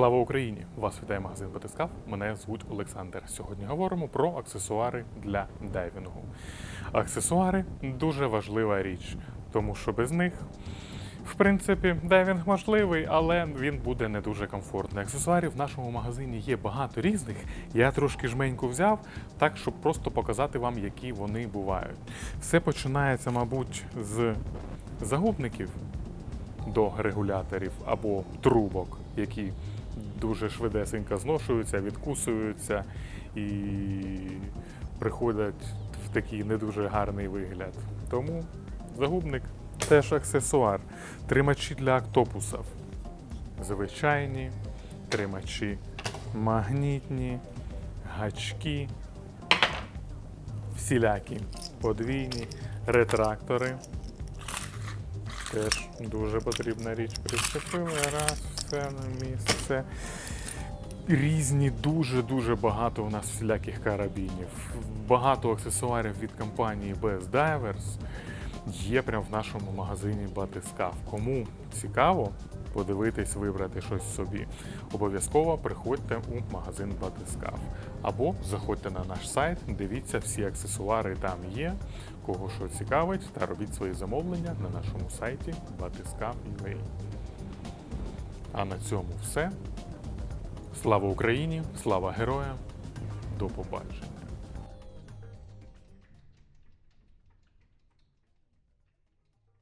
Слава Україні! Вас вітає магазин Батискав. Мене звуть Олександр. Сьогодні говоримо про аксесуари для дайвінгу. Аксесуари дуже важлива річ, тому що без них, в принципі, дайвінг можливий, але він буде не дуже комфортний. Аксесуарів в нашому магазині є багато різних. Я трошки жменьку взяв, так щоб просто показати вам, які вони бувають. Все починається, мабуть, з загубників до регуляторів або трубок, які дуже швидесенько зношуються, відкусуються і приходять в такий не дуже гарний вигляд. Тому загубник теж аксесуар. Тримачі для октопусів. Звичайні, тримачі магнітні, гачки, всілякі подвійні, ретрактори. Теж дуже потрібна річ. Прищепили раз, все на місце. Різні, дуже-дуже багато у нас всіляких карабінів. Багато аксесуарів від компанії Best Divers є прямо в нашому магазині Батискав. Кому цікаво подивитись, вибрати щось собі, обов'язково приходьте у магазин Батискав. Або заходьте на наш сайт, дивіться, всі аксесуари там є. Кого що цікавить, та робіть свої замовлення на нашому сайті Батискав.ua. А на цьому все. Слава Україні! Слава героям! До побачення!